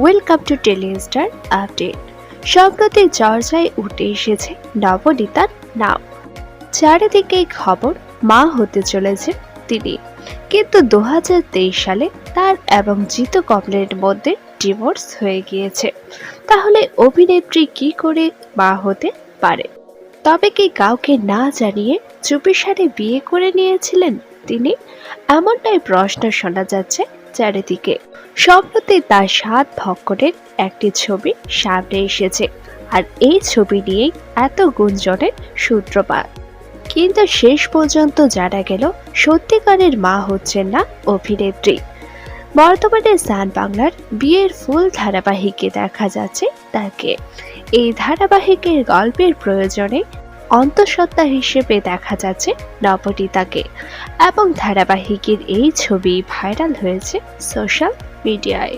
Welcome to Telestar update সম্প্রতি চর্চায় উঠে এসেছে নবনীতার নাম। চারিদিকে খবর মা হতে চলেছে তিনি। কিন্তু দু হাজার তেইশ সালে তার এবং জিতু কমলের মধ্যে ডিভোর্স হয়ে গিয়েছে। তাহলে অভিনেত্রী কি করে মা হতে পারে? তবে কি কাউকে না জানিয়ে চুপিসারে বিয়ে করে নিয়েছিলেন তিনি? এমনটাই প্রশ্ন শোনা যাচ্ছে চারিদিকে। সম্প্রতি তার সাত ভক্করের একটি ছবি সামনে এসেছে আর এই ছবি নিয়েই এত গুঞ্জনের সূত্রপাত। কিন্তু শেষ পর্যন্ত জানা গেল, সত্যিকারের মা হচ্ছেন না অভিনেত্রী। বর্তমানে সান বাংলার বিয়ের ফুল ধারাবাহিকে দেখা যাচ্ছে তাকে। এই ধারাবাহিকের গল্পের প্রয়োজনে অন্তঃসত্ত্বা হিসেবে দেখা যাচ্ছে নবনীতাকে এবং ধারাবাহিকের এই ছবি ভাইরাল হয়েছে সোশ্যাল মিডিয়ায়